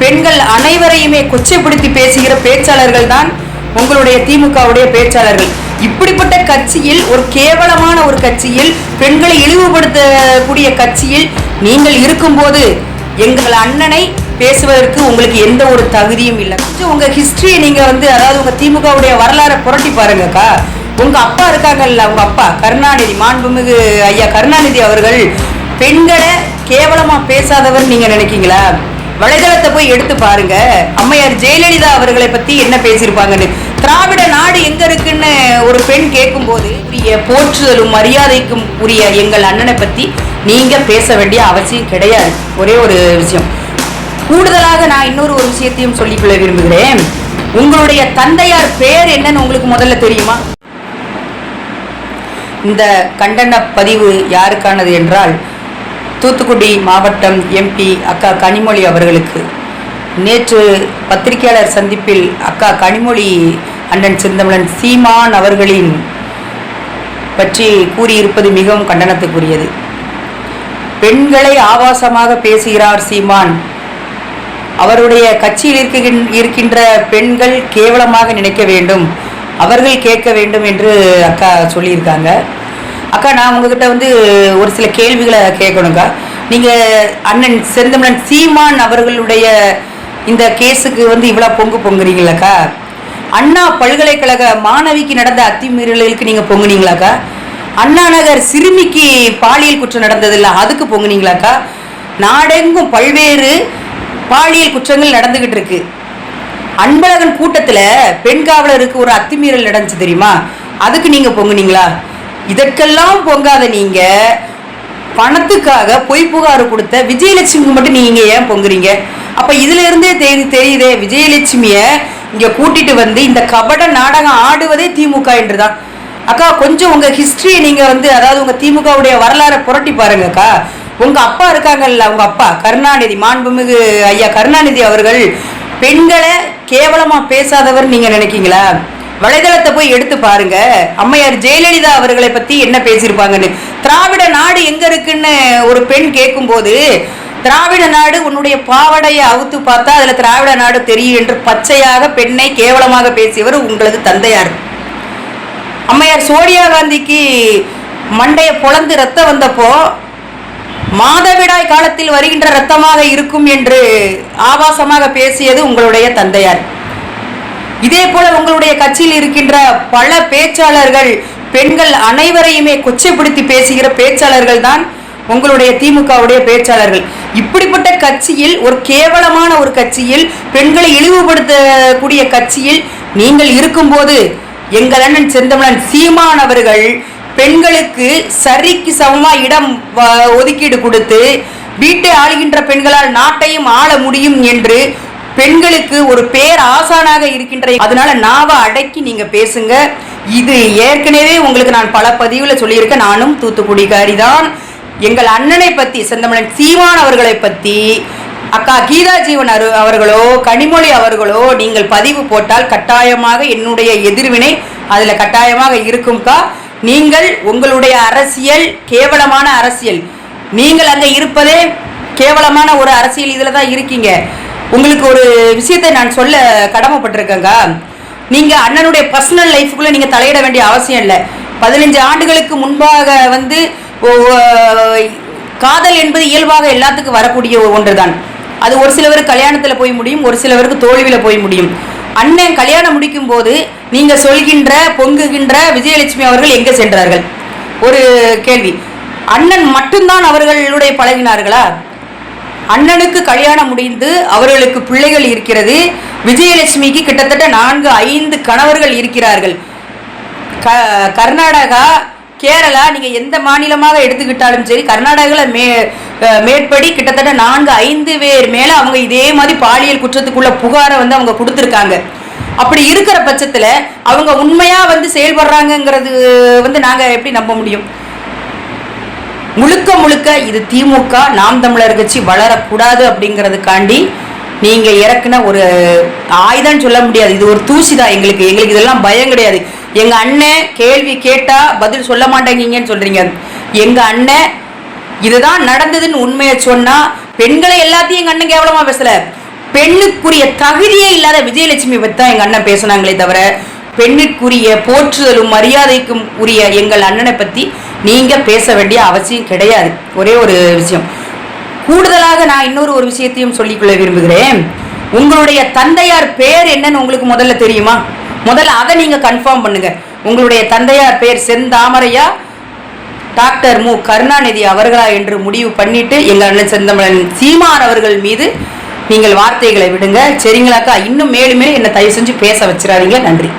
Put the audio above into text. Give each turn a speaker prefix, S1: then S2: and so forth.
S1: பெண்கள் அனைவரையுமே கொச்சைப்படுத்தி பேசுகிற பேச்சாளர்கள் தான் உங்களுடைய திமுகவுடைய பேச்சாளர்கள். இப்படிப்பட்ட கட்சியில் ஒரு கேவலமான ஒரு கட்சியில் பெண்களை இழிவுபடுத்தக்கூடிய கட்சியில் நீங்கள் இருக்கும்போது எங்கள் அண்ணனை பேசுவதற்கு உங்களுக்கு எந்த ஒரு தகுதியும் இல்லை. கொஞ்சம் உங்கள் ஹிஸ்ட்ரியை நீங்கள் வந்து அதாவது உங்கள் திமுகவுடைய வரலாறை புரட்டி பாருங்கக்கா. உங்கள் அப்பா இருக்காங்கல்ல உங்கள் அப்பா கருணாநிதி மாண்புமிகு ஐயா கருணாநிதி அவர்கள் பெண்களை கேவலமாக பேசாதவர் நீங்கள் நினைக்கீங்களா? வலைதளத்தை போய் எடுத்து பாருங்க. அம்மையார் ஜெயலலிதா அவர்களை பத்தி என்ன பேசியிருப்பாங்கன்னு. திராவிட நாடு எங்க இருக்குன்னு ஒரு பெண் கேட்கும்போது உரிய போற்றுதலும் மரியாதைக்கும் உரிய எங்கள் அண்ணனை பத்தி நீங்க பேச வேண்டிய அவசியம் கிடையாது. ஒரே ஒரு விஷயம். கூடுதலாக நான் இன்னொரு ஒரு விஷயத்தையும் சொல்லிக்கொள்ள விரும்புகிறேன். உங்களுடைய தந்தையார் பேர் என்னன்னு உங்களுக்கு முதல்ல தெரியுமா? இந்த கண்டன பதிவு யாருக்கானது என்றால் தூத்துக்குடி மாவட்டம் எம்பி அக்கா கனிமொழி அவர்களுக்கு. நேற்று பத்திரிகையாளர் சந்திப்பில் அக்கா கனிமொழி அண்ணன் சிந்தமலன் சீமான் அவர்களின் பற்றி கூறியிருப்பது மிகவும் கண்டனத்துக்குரியது. பெண்களை ஆபாசமாக பேசுகிறார் சீமான். அவருடைய கட்சியில் இருக்கின்- இருக்கின்ற பெண்கள் கேவலமாக நினைக்க வேண்டும். அவர்கள் கேட்க வேண்டும் என்று அக்கா சொல்லியிருக்காங்க. அக்கா நான் உங்ககிட்ட வந்து ஒரு சில கேள்விகளை கேட்கணுங்கா நீங்கள் அண்ணன் செந்தமிழன் சீமான் அவர்களுடைய இந்த கேஸுக்கு வந்து இவ்வளோ பொங்கு பொங்குறீங்களாக்கா? அண்ணா பல்கலைக்கழக மாணவிக்கு நடந்த அத்துமீறல்களுக்கு நீங்கள் பொங்குனீங்களாக்கா? அண்ணா நகர் சிறுமிக்கு பாலியல் குற்றம் நடந்ததில்ல அதுக்கு பொங்குனீங்களாக்கா? நாடெங்கும் பல்வேறு பாலியல் குற்றங்கள் நடந்துகிட்டு இருக்கு. அன்பழகன் கூட்டத்தில் பெண் காவலருக்கு ஒரு அத்துமீறல் நடந்துச்சு தெரியுமா? அதுக்கு நீங்க பொங்குனீங்களா? இதற்கெல்லாம் பொங்காத நீங்க பணத்துக்காக பொய் புகார் கொடுத்த விஜயலட்சுமிக்கு மட்டும் நீங்க ஏன் பொங்குறீங்க? அப்ப இதுல இருந்தே தெரி தெரியுதே விஜயலட்சுமிய இங்க கூட்டிட்டு வந்து இந்த கபட நாடகம் ஆடுவதே திமுக என்றுதான். அக்கா கொஞ்சம் உங்க ஹிஸ்டரியை நீங்க வந்து அதாவது உங்க திமுகவுடைய வரலாறை புரட்டி பாருங்கக்கா உங்க அப்பா இருக்காங்கல்ல உங்க அப்பா கருணாநிதி மாண்புமிகு ஐயா கருணாநிதி அவர்கள் பெண்களை கேவலமா பேசாதவர் நீங்க நினைக்கீங்களா? வலைதளத்தை போய் எடுத்து பாருங்க. அம்மையார் ஜெயலலிதா அவர்களை பத்தி என்ன பேசியிருப்பாங்கன்னு. திராவிட நாடு எங்க இருக்குன்னு ஒரு பெண் கேட்கும்போது திராவிட நாடு உன்னுடைய பாவடையை அவுத்து பார்த்தா அதுல திராவிட நாடு தெரியும் என்று பச்சையாக பெண்ணை கேவலமாக பேசியவர் உங்களது தந்தையார். அம்மையார் சோனியா காந்திக்கு மண்டைய பொழந்து ரத்தம் வந்தப்போ மாதவிடாய் காலத்தில் வருகின்ற ரத்தமாக இருக்கும் என்று ஆபாசமாக பேசியது உங்களுடைய தந்தையார். இதே போல உங்களுடைய கட்சியில் இருக்கின்ற பல பேச்சாளர்கள் பெண்கள் அனைவரையுமே கொச்சைப்படுத்தி பேசுகிற பேச்சாளர்கள் தான் உங்களுடைய திமுகவுடைய பேச்சாளர்கள். இப்படிப்பட்ட கட்சியில் ஒரு கேவலமான ஒரு கட்சியில் பெண்களை இழிவுபடுத்தக்கூடிய கட்சியில் நீங்கள் இருக்கும்போது எங்கள் அண்ணன் செந்தமலன் சீமான் அவர்கள் பெண்களுக்கு சரிக்கு சமமாக இடம் வ- ஒதுக்கீடு கொடுத்து வீட்டை ஆளுகின்ற பெண்களால் நாட்டையும் ஆள முடியும் என்று பெண்களுக்கு ஒரு பேர் ஆசானாக இருக்கின்ற அதனால நாவை அடக்கி நீங்க பேசுங்க. இது ஏற்கனவே உங்களுக்கு நான் பல பதிவுல சொல்லியிருக்கேன். நானும் தூத்துக்குடிக்காரி தான் எங்கள் அண்ணனை பத்தி செந்தமிழன் சீமான் அவர்களை பத்தி அக்கா கீதா ஜீவன் அரு அவர்களோ கனிமொழி அவர்களோ நீங்கள் பதிவு போட்டால் கட்டாயமாக என்னுடைய எதிர்வினை அதுல கட்டாயமாக இருக்கும்க்கா. நீங்கள் உங்களுடைய அரசியல் கேவலமான அரசியல். நீங்கள் அங்க இருப்பதே கேவலமான ஒரு அரசியல் இதுல தான் இருக்கீங்க. உங்களுக்கு ஒரு விஷயத்தை நான் சொல்ல கடமைப்பட்டிருக்கேங்க நீங்க அண்ணனுடைய பர்சனல் லைஃபுக்குள்ள நீங்க தலையிட வேண்டிய அவசியம் இல்லை. பதினஞ்சு ஆண்டுகளுக்கு முன்பாக வந்து காதல் என்பது இயல்பாக எல்லாத்துக்கும் வரக்கூடிய ஒன்றுதான். அது ஒரு சிலவருக்கு கல்யாணத்துல போய் முடியும் ஒரு சிலவருக்கு தோல்வியில போய் முடியும். அண்ணன் கல்யாணம் முடிக்கும் போது நீங்க சொல்கின்ற பொங்குகின்ற விஜயலட்சுமி அவர்கள் எங்க சென்றார்கள்? ஒரு கேள்வி. அண்ணன் மட்டும்தான் அவர்களுடைய பழகினார்களா? அண்ணனுக்கு கல்யாணம் முடிந்து அவர்களுக்கு பிள்ளைகள் இருக்கிறது. விஜயலட்சுமிக்கு கிட்டத்தட்ட நான்கு ஐந்து கணவர்கள் இருக்கிறார்கள். க கர்நாடகா கேரளா நீங்கள் எந்த மாநிலமாக எடுத்துக்கிட்டாலும் சரி கர்நாடகாவில் மே மேற்படி கிட்டத்தட்ட நான்கு ஐந்து பேர் மேலே அவங்க இதே மாதிரி பாலியல் குற்றத்துக்குள்ள புகாரை வந்து அவங்க கொடுத்துருக்காங்க. அப்படி இருக்கிற பட்சத்தில் அவங்க உண்மையா வந்து செயல்படுறாங்கங்கிறது வந்து நாங்கள் எப்படி நம்ப முடியும்? முழுக்க முழுக்க இது திமுக நாம் தமிழர் கட்சி வளரக்கூடாது அப்படிங்கிறதுக்காண்டி நீங்க இறக்குன ஒரு ஆயுதம் சொல்ல முடியாது. இது ஒரு தூசிதான் எங்களுக்கு. எங்களுக்கு இதெல்லாம் பயம் கிடையாது. எங்க அண்ணன் கேள்வி கேட்டா பதில் சொல்ல மாட்டேங்கிங்கன்னு சொல்றீங்க. எங்க அண்ணன் இதுதான் நடந்ததுன்னு உண்மையை சொன்னா பெண்களை எல்லாத்தையும் எங்க அண்ணன் கேவலமா பேசல. பெண்ணுக்குரிய தகுதியே இல்லாத விஜயலட்சுமி பத்தி தான் எங்க அண்ணன் பேசுனாங்களே தவிர பெண்ணுக்குரிய போற்றுதலும் மரியாதைக்கும் உரிய எங்கள் அண்ணனை பத்தி நீங்கள் பேச வேண்டிய அவசியம் கிடையாது. ஒரே ஒரு விஷயம். கூடுதலாக நான் இன்னொரு ஒரு விஷயத்தையும் சொல்லிக்கொள்ள விரும்புகிறேன். உங்களுடைய தந்தையார் பேர் என்னன்னு உங்களுக்கு முதல்ல தெரியுமா? முதல்ல அதை நீங்கள் கன்ஃபார்ம் பண்ணுங்க. உங்களுடைய தந்தையார் பேர் செந்தாமரையா? டாக்டர் மு. கருணாநிதி அவர்களா என்று முடிவு பண்ணிட்டு எங்கள் அண்ணன் செந்தமிழன் சீமான் அவர்கள் மீது நீங்கள் வார்த்தைகளை விடுங்க. சரிங்களாக்கா? இன்னும் மேலும் என்னை தயவு செஞ்சு பேச வச்சிடாதீங்க. நன்றி.